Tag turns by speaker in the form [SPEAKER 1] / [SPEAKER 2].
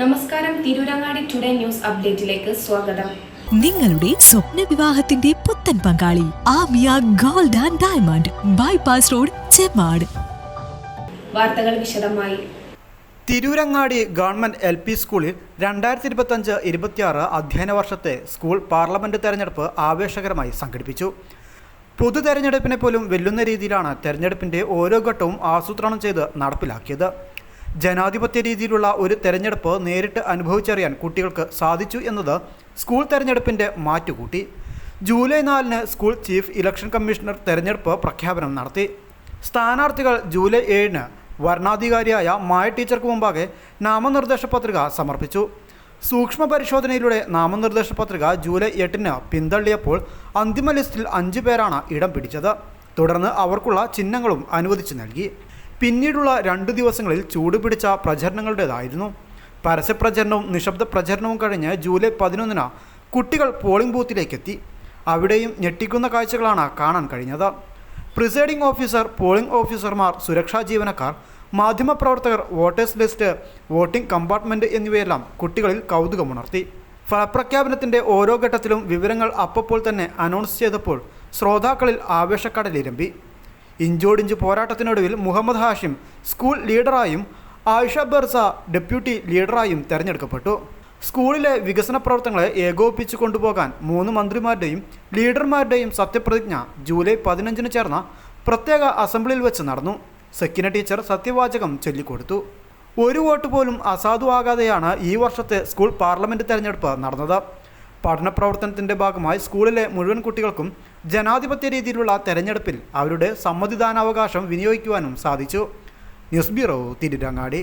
[SPEAKER 1] നമസ്കാരം Tirurangadi today news അപ്ഡേറ്റിലേക്ക് സ്വാഗതം.
[SPEAKER 2] നിങ്ങളുടെ സ്വപ്ന വിവാഹത്തിന്റെ പുത്തൻ പങ്കാളി Aamiya gold and diamond bypass road Chemmad.
[SPEAKER 1] വാർത്തകൾ വിശദമായി.
[SPEAKER 3] തിരൂരങ്ങാടി ഗവൺമെന്റ് എൽ പി സ്കൂളിൽ രണ്ടായിരത്തി ഇരുപത്തഞ്ച് ഇരുപത്തിയാറ് അധ്യയന വർഷത്തെ സ്കൂൾ പാർലമെന്റ് തെരഞ്ഞെടുപ്പ് ആവേശകരമായി സംഘടിപ്പിച്ചു. പൊതു തെരഞ്ഞെടുപ്പിനെ പോലും വെല്ലുന്ന രീതിയിലാണ് തെരഞ്ഞെടുപ്പിന്റെ ഓരോ ഘട്ടവും ആസൂത്രണം ചെയ്ത് നടപ്പിലാക്കിയത്. ജനാധിപത്യ രീതിയിലുള്ള ഒരു തെരഞ്ഞെടുപ്പ് നേരിട്ട് അനുഭവിച്ചറിയാൻ കുട്ടികൾക്ക് സാധിച്ചു എന്നത് സ്കൂൾ തെരഞ്ഞെടുപ്പിന്റെ മാറ്റുകൂട്ടി. ജൂലൈ നാലിന് സ്കൂൾ ചീഫ് ഇലക്ഷൻ കമ്മീഷണർ തെരഞ്ഞെടുപ്പ് പ്രഖ്യാപനം നടത്തി. സ്ഥാനാർത്ഥികൾ ജൂലൈ ഏഴിന് വരണാധികാരിയായ മായ ടീച്ചർക്ക് മുമ്പാകെ നാമനിർദ്ദേശ പത്രിക സമർപ്പിച്ചു. സൂക്ഷ്മ പരിശോധനയിലൂടെ നാമനിർദ്ദേശ പത്രിക ജൂലൈ എട്ടിന് പിന്തള്ളിയപ്പോൾ അന്തിമ ലിസ്റ്റിൽ അഞ്ചു പേരാണ് ഇടം പിടിച്ചത്. തുടർന്ന് അവർക്കുള്ള ചിഹ്നങ്ങളും അനുവദിച്ചു നൽകി. പിന്നീടുള്ള രണ്ടു ദിവസങ്ങളിൽ ചൂടുപിടിച്ച പ്രചരണങ്ങളുടേതായിരുന്നു. പരസ്യപ്രചരണവും നിശബ്ദ പ്രചരണവും കഴിഞ്ഞ് ജൂലൈ പതിനൊന്നിന് കുട്ടികൾ പോളിംഗ് ബൂത്തിലേക്കെത്തി. അവിടെയും ഞെട്ടിക്കുന്ന കാഴ്ചകളാണ് കാണാൻ കഴിഞ്ഞത്. പ്രിസൈഡിംഗ് ഓഫീസർ പോളിംഗ് ഓഫീസർമാർ സുരക്ഷാ ജീവനക്കാർ മാധ്യമപ്രവർത്തകർ വോട്ടേഴ്സ് ലിസ്റ്റ് വോട്ടിംഗ് കമ്പാർട്ട്മെന്റ് എന്നിവയെല്ലാം കുട്ടികളിൽ കൗതുകമുണർത്തി. ഫലപ്രഖ്യാപനത്തിന്റെ ഓരോ ഘട്ടത്തിലും വിവരങ്ങൾ അപ്പോൾ തന്നെ അനൗൺസ് ചെയ്തപ്പോൾ ശ്രോതാക്കളിൽ ആവേശക്കടലിരമ്പി. ഇഞ്ചോടിഞ്ച് പോരാട്ടത്തിനൊടുവിൽ മുഹമ്മദ് ഹാഷിം സ്കൂൾ ലീഡറായും ആയിഷ ബർസ ഡെപ്യൂട്ടി ലീഡറായും തെരഞ്ഞെടുക്കപ്പെട്ടു. സ്കൂളിലെ വികസന പ്രവർത്തനങ്ങളെ ഏകോപിപ്പിച്ചു കൊണ്ടുപോകാൻ മൂന്ന് മന്ത്രിമാരുടെയും ലീഡർമാരുടെയും സത്യപ്രതിജ്ഞ ജൂലൈ പതിനഞ്ചിന് ചേർന്ന പ്രത്യേക അസംബ്ലിയിൽ വെച്ച് നടന്നു. സെക്കിന ടീച്ചർ സത്യവാചകം ചൊല്ലിക്കൊടുത്തു. ഒരു വോട്ട് പോലും അസാധുവാകാതെയാണ് ഈ വർഷത്തെ സ്കൂൾ പാർലമെന്റ് തെരഞ്ഞെടുപ്പ് നടന്നത്. പഠന പ്രവർത്തനത്തിന്റെ ഭാഗമായി സ്കൂളിലെ മുഴുവൻ കുട്ടികൾക്കും ജനാധിപത്യ രീതിയിലുള്ള തെരഞ്ഞെടുപ്പിൽ അവരുടെ സമ്മതിദാനാവകാശം വിനിയോഗിക്കുവാനും സാധിച്ചു. News bureau Tirurangadi.